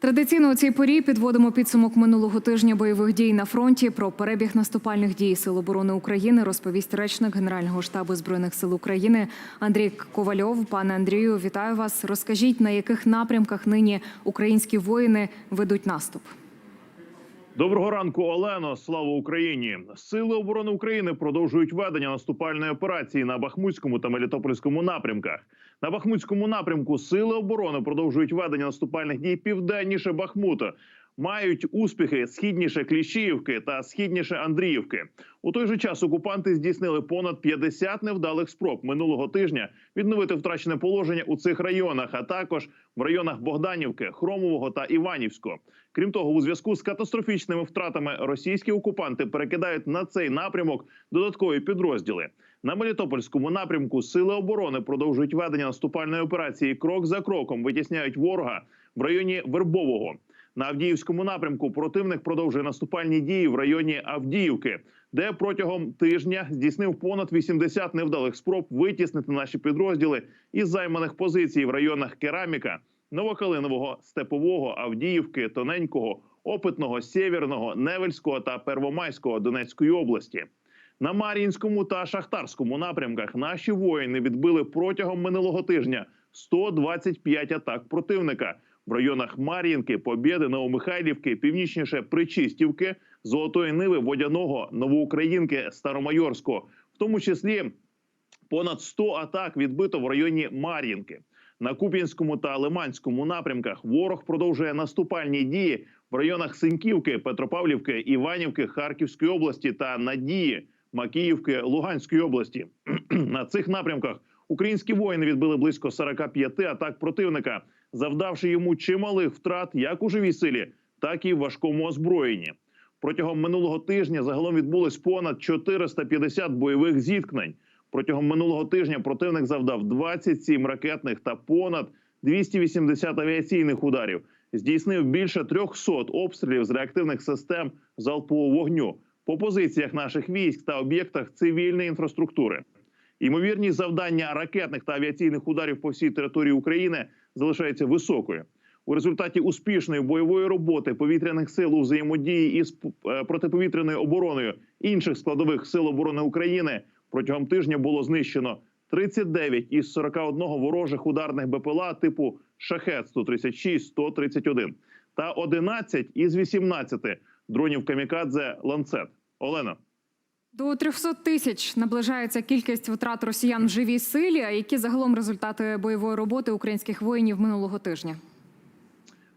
Традиційно у цій порі підводимо підсумок минулого тижня бойових дій на фронті. Про перебіг наступальних дій Сил оборони України розповість речник Генерального штабу збройних сил України Андрій Ковальов. Пане Андрію, вітаю вас. Розкажіть, на яких напрямках нині українські воїни ведуть наступ. Доброго ранку, Олено. Слава Україні! Сили оборони України продовжують ведення наступальної операції на Бахмутському та Мелітопольському напрямках. На Бахмутському напрямку сили оборони продовжують ведення наступальних дій південніше Бахмута. Мають успіхи східніше Кліщіївки та східніше Андріївки. У той же час окупанти здійснили понад 50 невдалих спроб минулого тижня відновити втрачене положення у цих районах, а також в районах Богданівки, Хромового та Іванівського. Крім того, у зв'язку з катастрофічними втратами російські окупанти перекидають на цей напрямок додаткові підрозділи. На Мелітопольському напрямку сили оборони продовжують ведення наступальної операції. Крок за кроком витісняють ворога в районі Вербового. На Авдіївському напрямку противник продовжує наступальні дії в районі Авдіївки, де протягом тижня здійснив понад 80 невдалих спроб витіснити наші підрозділи із займаних позицій в районах Кераміка, Новокалинового, Степового, Авдіївки, Тоненького, Опитного, Сєвєрного, Невельського та Первомайського Донецької області. На Мар'їнському та Шахтарському напрямках наші воїни відбили протягом минулого тижня 125 атак противника в районах Мар'їнки, Побєди, Новомихайлівки, північніше Причистівки, Золотої Ниви, Водяного, Новоукраїнки, Старомайорського, в тому числі понад 100 атак відбито в районі Мар'їнки. На Куп'янському та Лиманському напрямках ворог продовжує наступальні дії в районах Синьківки, Петропавлівки, Іванівки, Харківської області та Надії, Макіївки, Луганської області. На цих напрямках українські воїни відбили близько 45 атак противника, завдавши йому чималих втрат як у живій силі, так і в важкому озброєнні. Протягом минулого тижня загалом відбулось понад 450 бойових зіткнень. Протягом минулого тижня противник завдав 27 ракетних та понад 280 авіаційних ударів. Здійснив більше 300 обстрілів з реактивних систем залпового вогню по позиціях наших військ та об'єктах цивільної інфраструктури. Ймовірність завдання ракетних та авіаційних ударів по всій території України залишається високою. У результаті успішної бойової роботи повітряних сил у взаємодії із е, протиповітряною обороною інших складових сил оборони України протягом тижня було знищено 39 із 41 ворожих ударних БПЛА типу Шахет 136 131 та 11 із 18 дронів Камікадзе Ланцет. Олена. До 300 тисяч наближається кількість втрат росіян в живій силі. А які загалом результати бойової роботи українських воїнів минулого тижня?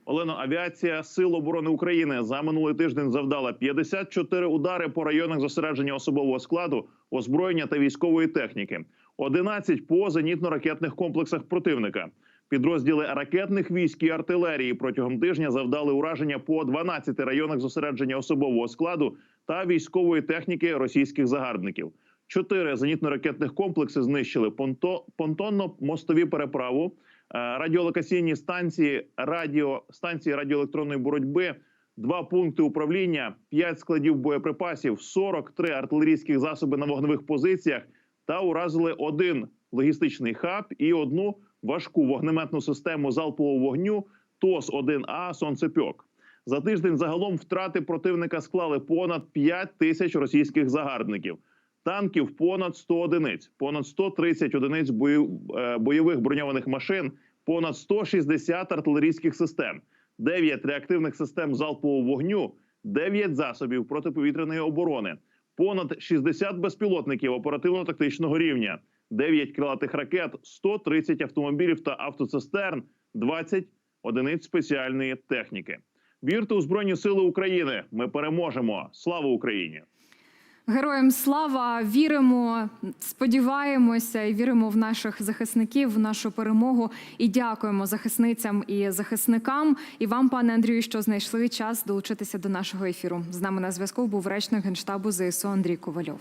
Олено, авіація Сил оборони України за минулий тиждень завдала 54 удари по районах зосередження особового складу, озброєння та військової техніки, 11 по зенітно-ракетних комплексах противника. Підрозділи ракетних військ і артилерії протягом тижня завдали ураження по 12 районах зосередження особового складу та військової техніки російських загарбників. Чотири зенітно-ракетних комплекси знищили понто, понтонно-мостові переправу, е, радіолокаційні станції, радіо станції радіоелектронної боротьби, два пункти управління, п'ять складів боєприпасів, 43 артилерійських засоби на вогневих позиціях та уразили один логістичний хаб і одну важку вогнеметну систему залпового вогню ТОС 1 А Сонцепьок. За тиждень загалом втрати противника склали понад 5 тисяч російських загарбників. Танків понад 100 одиниць, понад 130 одиниць е, бойових броньованих машин, понад 160 артилерійських систем, 9 реактивних систем залпового вогню, 9 засобів протиповітряної оборони, понад 60 безпілотників оперативно-тактичного рівня, 9 крилатих ракет, 130 автомобілів та автоцистерн, 20 одиниць спеціальної техніки. Вірте у Збройні Сили України. Ми переможемо. Слава Україні! Героям слава! Віримо, сподіваємося і віримо в наших захисників, в нашу перемогу. І дякуємо захисницям і захисникам. І вам, пане Андрію, що знайшли час долучитися до нашого ефіру. З нами на зв'язку був речник генштабу ЗСУ Андрій Ковальов.